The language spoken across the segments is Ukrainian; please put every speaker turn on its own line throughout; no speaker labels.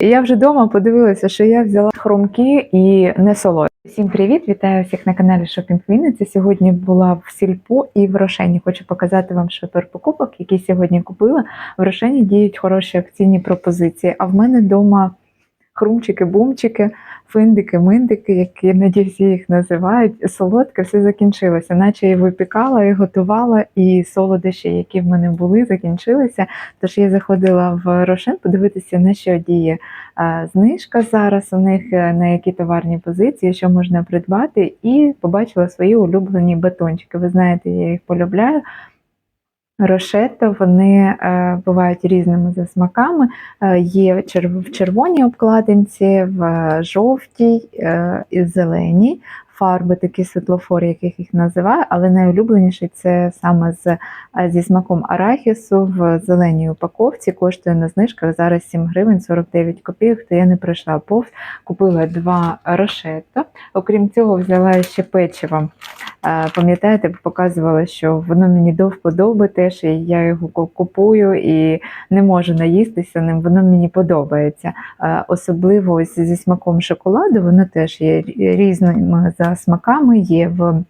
Я вже вдома подивилася, що я взяла хрумки і не солодкі. Всім привіт! Вітаю всіх на каналі Шопінг Вінниці. Сьогодні була в Сільпо і в Рошені. Хочу показати вам шопер покупок, які сьогодні купила. В Рошені діють хороші акційні пропозиції. А в мене вдома хрумчики, бумчики, финдики, миндики, які іноді всі їх називають. Солодке все закінчилося, наче і випікала, і готувала, і солодощі, які в мене були, закінчилися. Тож я заходила в Рошен подивитися, на що діє знижка зараз у них, е, на які товарні позиції, що можна придбати, і побачила свої улюблені батончики. Ви знаєте, я їх полюбляю. Рошетто вони е, бувають різними за смаками. Е, є в червоній обкладинці, в жовтій е, і зеленій. Фарби такі світлофори, яких їх називаю, але найулюбленіший це саме з, е, зі смаком арахісу в зеленій упаковці. Коштує на знижках зараз 7 гривень 49 копійок, то я не пройшла повз. Купила два рошетто. Окрім цього, взяла ще печиво. Е, Пам'ятаєте, показувала, що воно мені до вподоби теж, і я його купую і не можу наїстися ним, воно мені подобається. Е, Особливо зі смаком шоколаду, воно теж є рі- різними за смаками, є в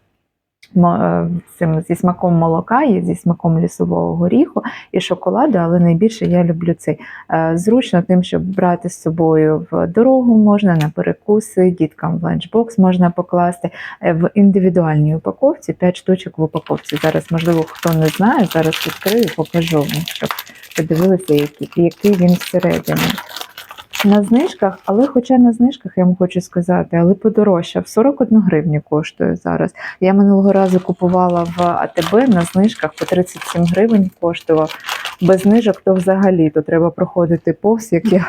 е, цим зі смаком молока, є зі смаком лісового горіху і шоколаду, але найбільше я люблю цей. Е, Зручно тим, щоб брати з собою в дорогу можна, на перекуси, діткам в ланчбокс можна покласти Е, в індивідуальній упаковці, 5 штучок в упаковці. Зараз, можливо, хто не знає, зараз відкрию покажу вам, щоб подивилися, який він всередині. На знижках, але хоча на знижках я вам хочу сказати, але подорожчав 41 гривню коштує зараз. Я минулого разу купувала в АТБ на знижках по 37 гривень коштував. Без знижок то взагалі то треба проходити повз, як я.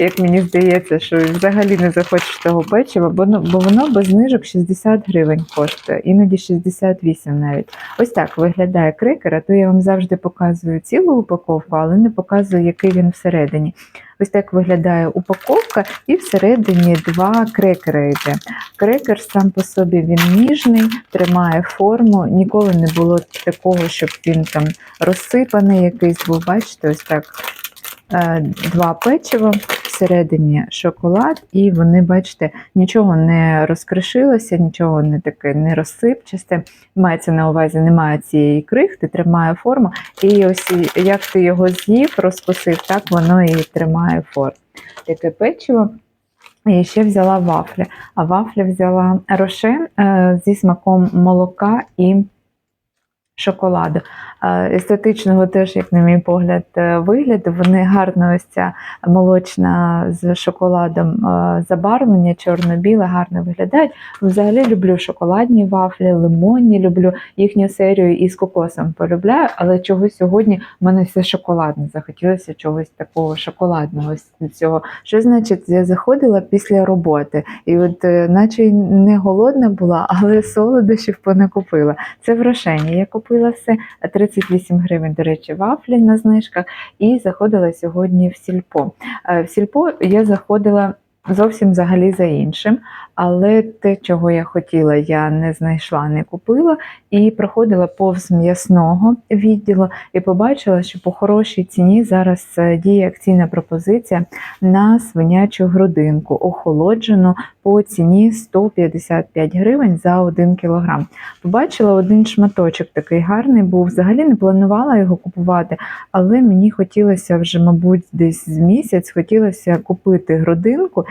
Як мені здається, що взагалі не захочеш того печива, бо, ну, бо воно без знижок 60 гривень коштує, іноді 68 навіть. Ось так виглядає крекер, а то я вам завжди показую цілу упаковку, але не показую, який він всередині. Ось так виглядає упаковка, і всередині два крекери йде. Крекер сам по собі він ніжний, тримає форму. Ніколи не було такого, щоб він там розсипаний якийсь був. Бачите, ось так е, два печива, всередині шоколад, і вони, бачите, нічого не розкришилося, нічого не таке не розсипчасте. Мається на увазі, немає цієї крихти, тримає форму. І ось як ти його з'їв, розкусив, так воно і тримає форму. Таке печиво. І ще взяла вафлі. А вафлі взяла рошен е, зі смаком молока і шоколаду. Естетичного теж, як на мій погляд, е, вигляду. Вони гарно ось ця молочна з шоколадом е, забарвлення, чорно-біле, гарно виглядають. Взагалі люблю шоколадні вафлі, лимонні, люблю їхню серію із кокосом полюбляю, але чогось сьогодні в мене все шоколадне. Захотілося чогось такого шоколадного цього. Що значить, я заходила після роботи, і от е, наче не голодна була, але солодощів понакупила. Це в Рошені. Я купила все 38 гривень, до речі, вафлі на знижках, і заходила сьогодні в сільпо. Е, В сільпо я заходила. Зовсім взагалі за іншим, але те, чого я хотіла, я не знайшла, не купила і проходила повз м'ясного відділу і побачила, що по хорошій ціні зараз е, діє акційна пропозиція на свинячу грудинку, охолоджену по ціні 155 гривень за 1 кілограм. Побачила один шматочок такий гарний був. Взагалі не планувала його купувати, але мені хотілося вже, мабуть, десь з місяць хотілося купити грудинку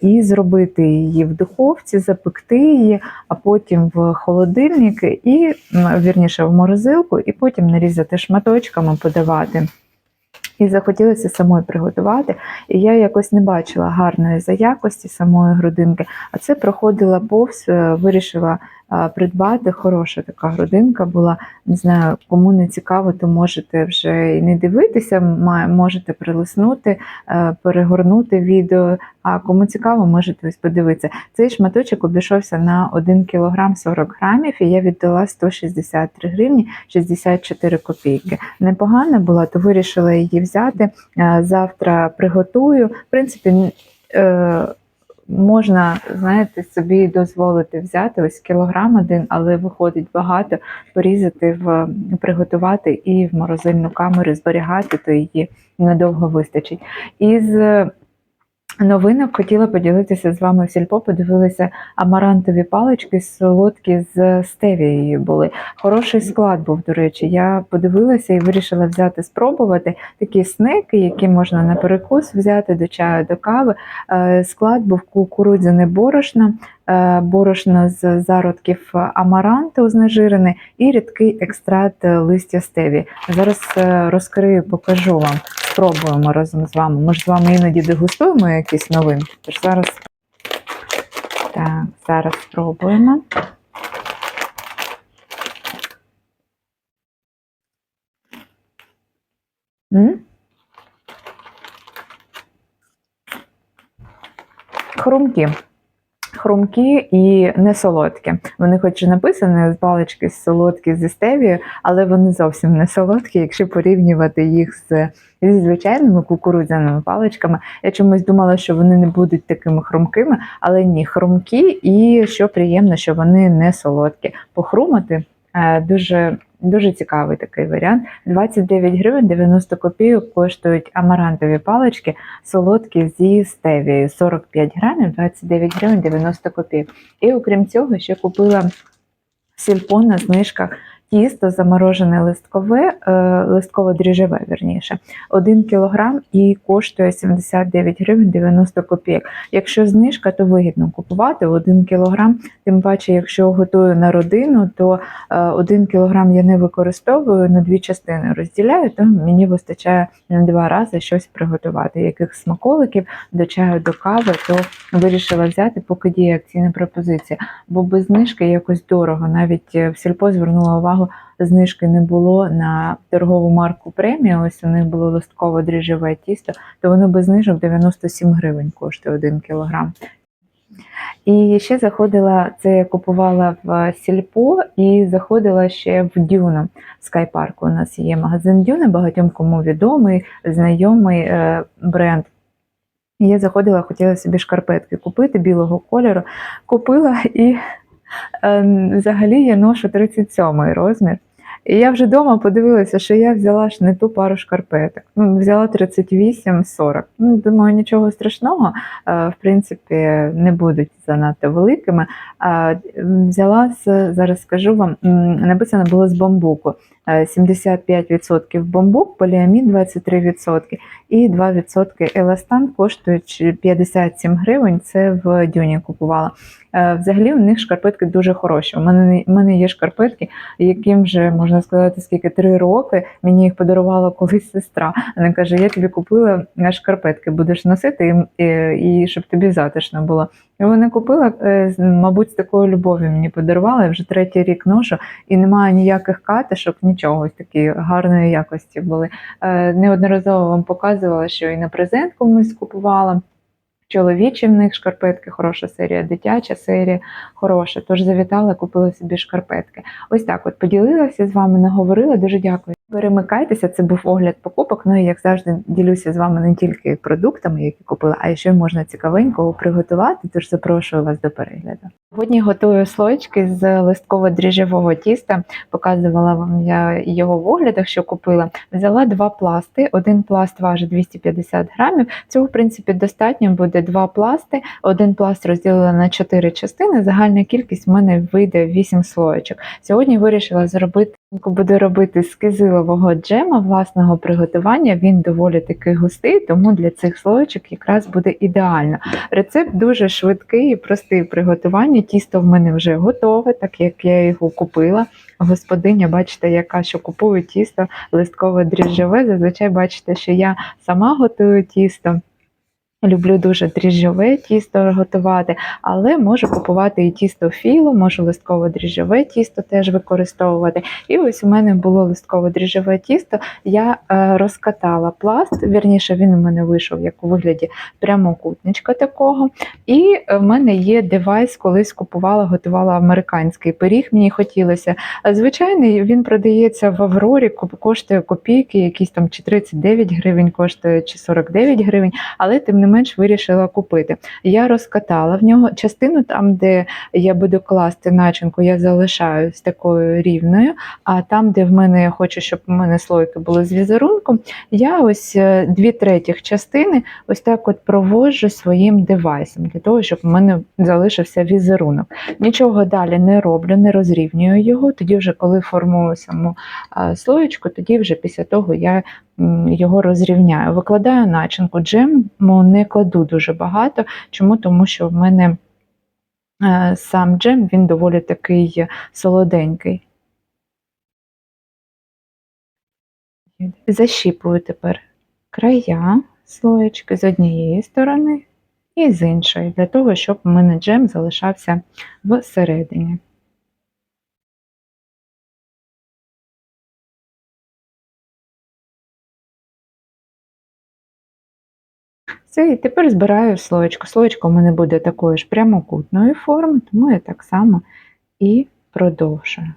і зробити її в духовці, запекти її, а потім в холодильник і вірніше в морозилку, і потім нарізати шматочками, подавати. І захотілося самої приготувати. І я якось не бачила гарної за якості самої грудинки, а це проходила повз, е, вирішила е, придбати. Хороша така грудинка була. Не знаю, кому не цікаво, то можете вже і не дивитися, можете прилиснути, е, перегорнути відео. А кому цікаво, можете ось подивитися. Цей шматочок обійшовся на 1 кг 40 грамів, і я віддала 163 гривні 64 копійки. Непогана була, то вирішила її взяти. Е, Завтра приготую. В принципі, е, можна, знаєте, собі дозволити взяти ось кілограм один, але виходить багато, порізати в приготувати і в морозильну камеру зберігати, то її надовго вистачить. Із новинок хотіла поділитися з вами в сільпо. Подивилися амарантові палички солодкі з стевією були. Хороший склад був, до речі. Я подивилася і вирішила взяти спробувати такі снеки, які можна на перекус взяти до чаю, до кави. Е, Склад був кукурудзяне борошно, е, борошно з зародків амаранту знежирене і рідкий екстракт листя стеві. Зараз е, розкрию, покажу вам. Спробуємо разом з вами. Ми ж з вами іноді дегустуємо якісь новинки. Тож зараз так, зараз спробуємо. М? Хрумкі. Хрумкі і не солодкі. Вони хоч і написані з палички солодкі зі стевією, але вони зовсім не солодкі, якщо порівнювати їх з зі звичайними кукурудзяними паличками. Я чомусь думала, що вони не будуть такими хрумкими, але ні, хрумкі, і що приємно, що вони не солодкі. Похрумати е, дуже. Дуже цікавий такий варіант. 29 гривень 90 копійок коштують амарантові палички, солодкі зі стевією. 45 грамів, 29 гривень 90 копійок. І окрім цього, ще купила сільпо на знижках тісто заморожене листкове, е, листково-дріжджеве, вірніше, 1 кілограм і коштує 79 гривень 90 копійок. Якщо знижка, то вигідно купувати 1 кілограм. Тим паче, якщо готую на родину, то 1 кілограм я не використовую на дві частини розділяю, то мені вистачає на два рази щось приготувати. Яких смаколиків до чаю, до кави, то вирішила взяти, поки діє акційна пропозиція. Бо без знижки якось дорого. Навіть е, в сільпо звернула увагу, знижки не було на торгову марку премія. Ось у них було листково дріжджеве тісто, то воно без знижок 97 гривень коштує 1 кілограм. І ще заходила, це я купувала в Сільпо і заходила ще в Дюну в скайпарку. У нас є магазин Дюна, багатьом кому відомий, знайомий е, бренд. Я заходила, хотіла собі шкарпетки купити білого кольору. Купила і взагалі я ношу 37 розмір. І я вже вдома подивилася, що я взяла ж не ту пару шкарпеток. Ну, взяла 38-40. Ну, думаю, нічого страшного, е, в принципі, не будуть занадто великими. А взяла зараз скажу вам, написано було з бамбуку. Е, 75% бамбук, поліамід 23% і 2% еластан коштують 57 гривень. Це в дюні купувала. Е, Взагалі у них шкарпетки дуже хороші. У мене у мене є шкарпетки, яким вже можна сказати, скільки три роки. Мені їх подарувала колись сестра. Вона каже: Я тобі купила шкарпетки, будеш носити і, і щоб тобі затишно було. І вона купила, е, мабуть, з такою любов'ю мені подарувала. Я вже третій рік ношу і немає ніяких катишок, нічого ось такі гарної якості були. Е, Неодноразово вам показувала, що і на презент комусь купувала. Чоловічі в них шкарпетки, хороша серія, дитяча серія хороша. Тож завітала, купила собі шкарпетки. Ось так от поділилася з вами, наговорила. Дуже дякую. Перемикайтеся, це був огляд покупок. Ну і як завжди ділюся з вами не тільки продуктами, які купила, а й що можна цікавенького приготувати. Тож запрошую вас до перегляду. Сьогодні готую слоєчки з листково-дріжджевого тіста. Показувала вам я його в оглядах, що купила. Взяла два пласти. Один пласт важить 250 грамів. Цього, в принципі, достатньо буде два пласти. Один пласт розділила на 4 частини. Загальна кількість в мене вийде 8 слоєчок. Сьогодні вирішила зробити. Буду робити з кизилового джема власного приготування. Він доволі таки густий, тому для цих слоєчок якраз буде ідеально. Рецепт дуже швидкий і простий в приготуванні. Тісто в мене вже готове, так як я його купила. Господиня, бачите, яка що купує тісто листкове дріжджове. Зазвичай бачите, що я сама готую тісто. Люблю дуже дріжджове тісто готувати, але можу купувати і тісто філо, можу листково-дріжджове тісто теж використовувати. І ось у мене було листково-дріжджове тісто. Я е, розкатала пласт, вірніше він у мене вийшов як у вигляді прямокутничка такого. І в мене є девайс, колись купувала, готувала американський пиріг. Мені хотілося. Звичайний він продається в Аврорі, коштує копійки, якісь там чи 39 гривень коштує, чи 49 гривень, але тим не менш вирішила купити. Я розкатала в нього частину там, де я буду класти начинку, я залишаю з такою рівною. А там, де в мене я хочу, щоб у мене слойки були з візерунком, я ось е, дві третіх частини ось так от проводжу своїм девайсом для того, щоб в мене залишився візерунок. Нічого далі не роблю, не розрівнюю його. Тоді, вже коли формую саму слоєчку, тоді вже після того я його розрівняю. Викладаю начинку. Джему не кладу дуже багато. Чому? Тому що в мене е, сам джем він доволі такий солоденький. Защіпую тепер края слоєчки з однієї сторони і з іншої, для того, щоб у мене джем залишався всередині. Все, і тепер збираю слоєчко. Слоєчко у мене буде такої ж прямокутної форми, тому я так само і продовжую.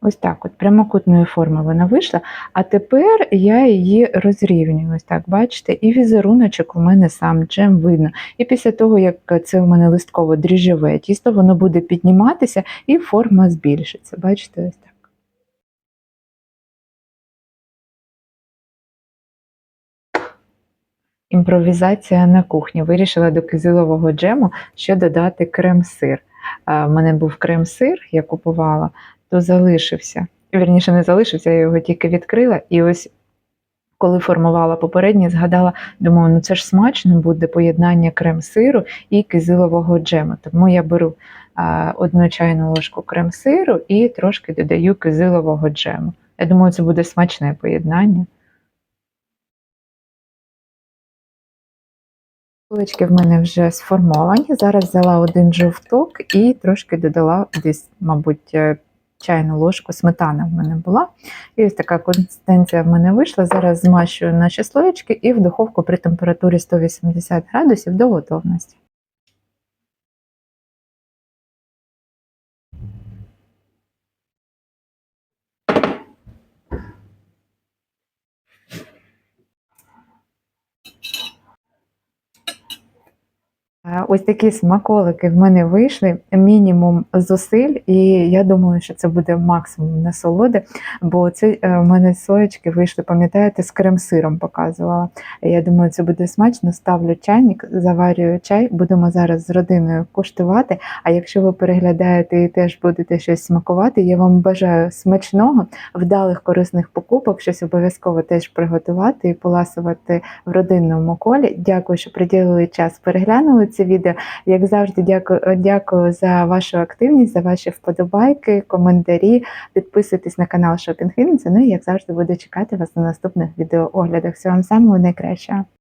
Ось так, от прямокутної форми вона вийшла, а тепер я її розрівнюю. Ось так, бачите, і візеруночок у мене сам джем видно. І після того, як це у мене листково дріжджове тісто, воно буде підніматися і форма збільшиться. Бачите, ось так. Імпровізація на кухні. Вирішила до кизилового джему ще додати крем-сир. У мене був крем-сир, я купувала, то залишився. Вірніше, не залишився, я його тільки відкрила. І ось коли формувала попередній, згадала, думаю, ну це ж смачно буде поєднання крем-сиру і кизилового джему. Тому я беру одну чайну ложку крем-сиру і трошки додаю кизилового джему. Я думаю, це буде смачне поєднання. Булочки в мене вже сформовані. Зараз взяла один жовток і трошки додала десь, мабуть, е, чайну ложку сметана в мене була. І ось така консистенція в мене вийшла. Зараз змащую наші слоєчки і в духовку при температурі 180 градусів до готовності. Ось такі смаколики в мене вийшли, мінімум зусиль, і я думаю, що це буде максимум насолоди, бо це е, в мене соєчки вийшли, пам'ятаєте, з крем-сиром показувала. Я думаю, це буде смачно. Ставлю чайник, заварюю чай, будемо зараз з родиною куштувати. А якщо ви переглядаєте і теж будете щось смакувати, я вам бажаю смачного, вдалих корисних покупок, щось обов'язково теж приготувати і поласувати в родинному колі. Дякую, що приділили час, переглянули це відео. Як завжди, дякую, дякую за вашу активність, за ваші вподобайки, коментарі. Підписуйтесь на канал Shopping Finance. Ну і як завжди буду чекати вас на наступних відеооглядах. Всього вам самого найкращого.